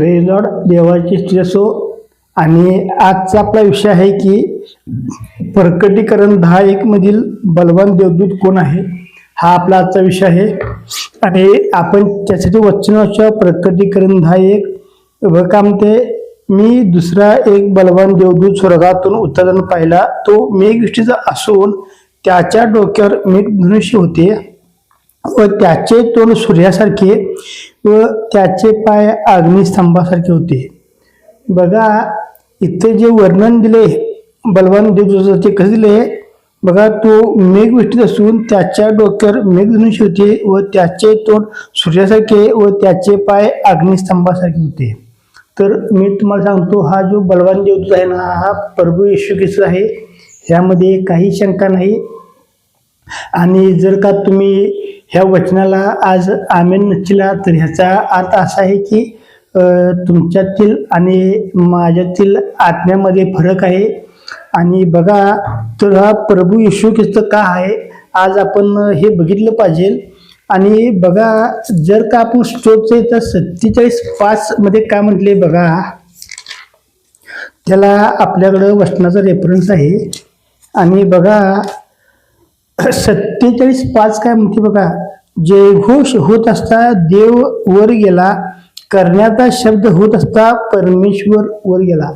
रेलॉड देवाची स्तुती असो आणि आजचा आपला विषय आहे की प्रकटीकरण दहा एकमधील बलवान देवदूत कोण आहे? हा आपला आजचा विषय आहे. आणि आपण त्यासाठी वचनाच्या प्रकटीकरण दहा एक. काम ते मी दुसरा एक बलवान देवदूत स्वर्गातून उत्तरण पाहिला. तो मेघविष्टीचा असून त्याच्या डोक्यावर मेघधनुष्य होते व त्याचे तोंड सूर्यासारखे. व त्याचे पाय अग्निस्तंभासारखे होते. बघा इथे जे वर्णन दिले बलवान देवदूताचे ते कसं दिले बघा तो मेघ विष्टीत असून त्याच्या डोक्यावर मेघधनुष्य होते व त्याचे तोंड सूर्यासारखे व त्याचे पाय अग्निस्तंभासारखे होते. तर मी तुम्हाला सांगतो हा जो बलवान देवदूत आहे ना हा प्रभू येशू ख्रिस्त आहे. ह्यामध्ये काही शंका नाही. आणि जर का तुम्ही ह्या वचनाला आज आमेन नसला तर ह्याचा अर्थ असा आहे की तुमच्यातील आणि माझ्यातील आत्म्यामध्ये फरक आहे. आणि बघा तर हा प्रभू येशू ख्रिस्त का आहे आज आपण हे बघितलं पाहिजे. आणि बघा जर का आपण स्टोपचे तर सत्तेचाळीस पाचमध्ये काय म्हटले बघा त्याला आपल्याकडं वचनाचा रेफरन्स आहे. आणि बघा सत्तेचाळीस पाच काय म्हणते बघा जयघोष होत असता देव वर गेला करण्याचा शब्द होत असता परमेश्वर वर गेला.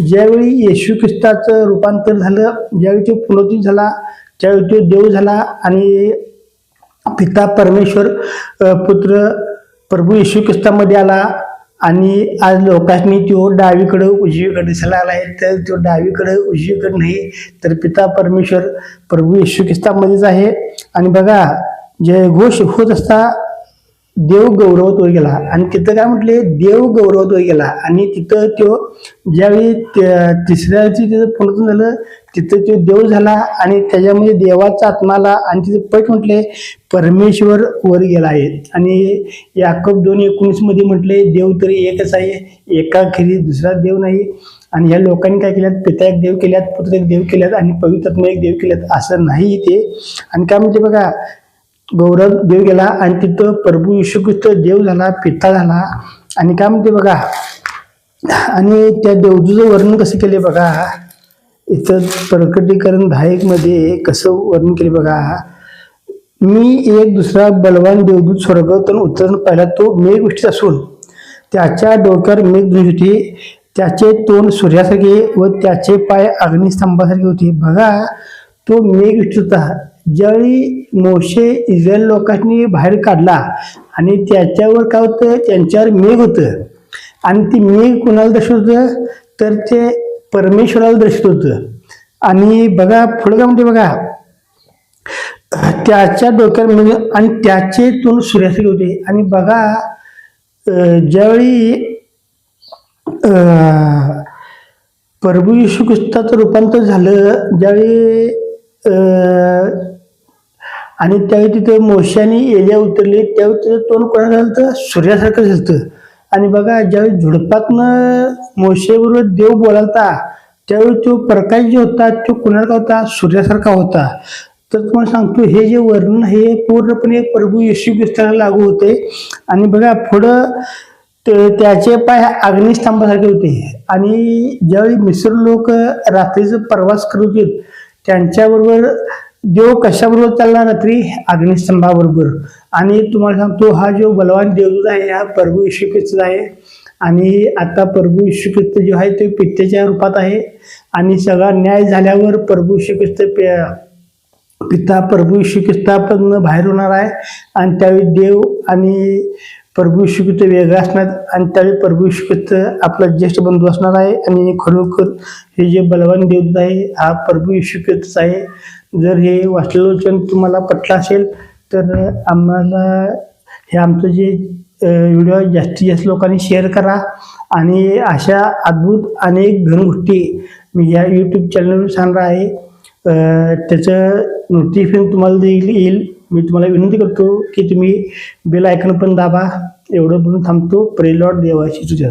ज्यावेळी येशू ख्रिस्ताचं रूपांतर झालं ज्यावेळी तो पुनोती झाला त्यावेळी तो देव झाला आणि पिता परमेश्वर पुत्र प्रभू येशू ख्रिस्तामध्ये आला आणि आज लोकांनी तो डावीकडं उजवीकडे दिसायला आला आहे तर तो डावीकडे उजवीकडे नाही तर पिता परमेश्वर प्रभू येशू ख्रिस्तामध्येच आहे. आणि बघा जे घोष होत असता देव गौरवत वर गेला. आणि तिथं काय म्हटले? देव गौरवत वर गेला. आणि तिथं तो ज्यावेळी त्या- तिसऱ्या दिवशी तिथं पुनर्तन झालं तिथं तो देव झाला आणि त्याच्यामध्ये देवाचा आत्माला आणि तिथं पट म्हटले परमेश्वर वर गेला आहे. आणि याकब दोन एकोणीसमध्ये म्हटले देव तरी एकच आहे एका खेरी दुसरा देव नाही. आणि ह्या लोकांनी काय केल्यात? पिता एक देव केल्यात पुत्र एक देव केल्यात आणि पवित्रात्मा एक देव केल्यात असं नाही ते आणि काय म्हणते बघा गौरव देव गेला आणि तिथं प्रभू येशू ख्रिस्त देव झाला पिता झाला. आणि काय म्हणते बघा आणि त्या देवजूचं वर्णन कसं केले बघा इथं प्रकटीकरण दहा कसं वर्णन केले बघा. मी एक दुसरा बलवान देवदूत स्वर्गातून उत्तरण पाहिला तो मेघ गोष्टी असून त्याच्या डोक्यावर मेघ होती त्याचे तोंड सूर्यासारखे व त्याचे पाय अग्निस्तंभासारखे होते. बघा तो मेघ होता. ज्यावेळी मोशे इस्रायल लोकांनी बाहेर काढला आणि त्याच्यावर काय होतं? त्यांच्यावर मेघ होतं. आणि ती मेघ कुणाला दर्शवतं? होतं तर ते परमेश्वराला दर्शित होतं. आणि बघा पुढं काय म्हणते बघा. त्याच्या डोक्यात म्हणजे आणि त्याचे तोंड सूर्यासारखे होते. आणि बघा ज्यावेळी प्रभू यशू ख्रिस्ताचं रूपांतर झालं ज्यावेळी आणि त्यावेळी तिथं मोशाने एलिया उतरले त्यावेळी तिथं तोंड कोणाला झालं तर सूर्यासारखं झालं आणि बघा ज्यावेळी झुडपातनं मोशेबरोबर देव बोलालता. त्यावेळी तो प्रकाश जो होता तो कुणाला होता? सूर्यासारखा होता. तर तुम्हाला सांगतो हे जे वर्णन हे पूर्णपणे प्रभू येशू ख्रिस्ताला लागू होते. आणि बघा पुढं ते- त्याचे पाय अग्निस्तंभासारखे होते. आणि ज्यावेळी मिस्र लोक रात्रीचा प्रवास करत होते त्यांच्याबरोबर देव कशाबरोबर चालला रात्री? अग्निस्तंभाबरोबर. आणि तुम्हाला सांगतो हा जो बलवान देवदूत आहे हा प्रभू येशू ख्रिस्त आहे. आणि आता प्रभू येशू ख्रिस्त जो आहे ते पित्याच्या रूपात आहे. आणि सगळा न्याय झाल्यावर प्रभू येशू ख्रिस्त पिता प्रभू येशू ख्रिस्तापासून बाहेर होणार आहे. आणि त्यावेळी देव आणि प्रभू येशू ख्रिस्त वेगळा असणार. आणि त्यावेळी प्रभू येशू ख्रिस्त आपला ज्येष्ठ बंधू असणार आहे. आणि खरोखर हे जे बलवान देवता आहे हा प्रभू येशू ख्रिस्त आहे. जर हे वाचलेलं वचन तुम्हाला पटलं असेल तर आम्हाला हे आमचं जे व्हिडिओ जास्तीत जास्त लोकांनी शेअर करा. आणि अशा अद्भुत अनेक घनगोष्टी मी या यूट्यूब चॅनलवर सांगणार आहे. त्याचं नोटिफिकेशन तुम्हाला देईल येईल. मी तुम्हाला विनंती करतो की तुम्ही बेल आयकन पण दाबा. एवढं बोलून थांबतो. प्रेलॉट देवाची तुझ्या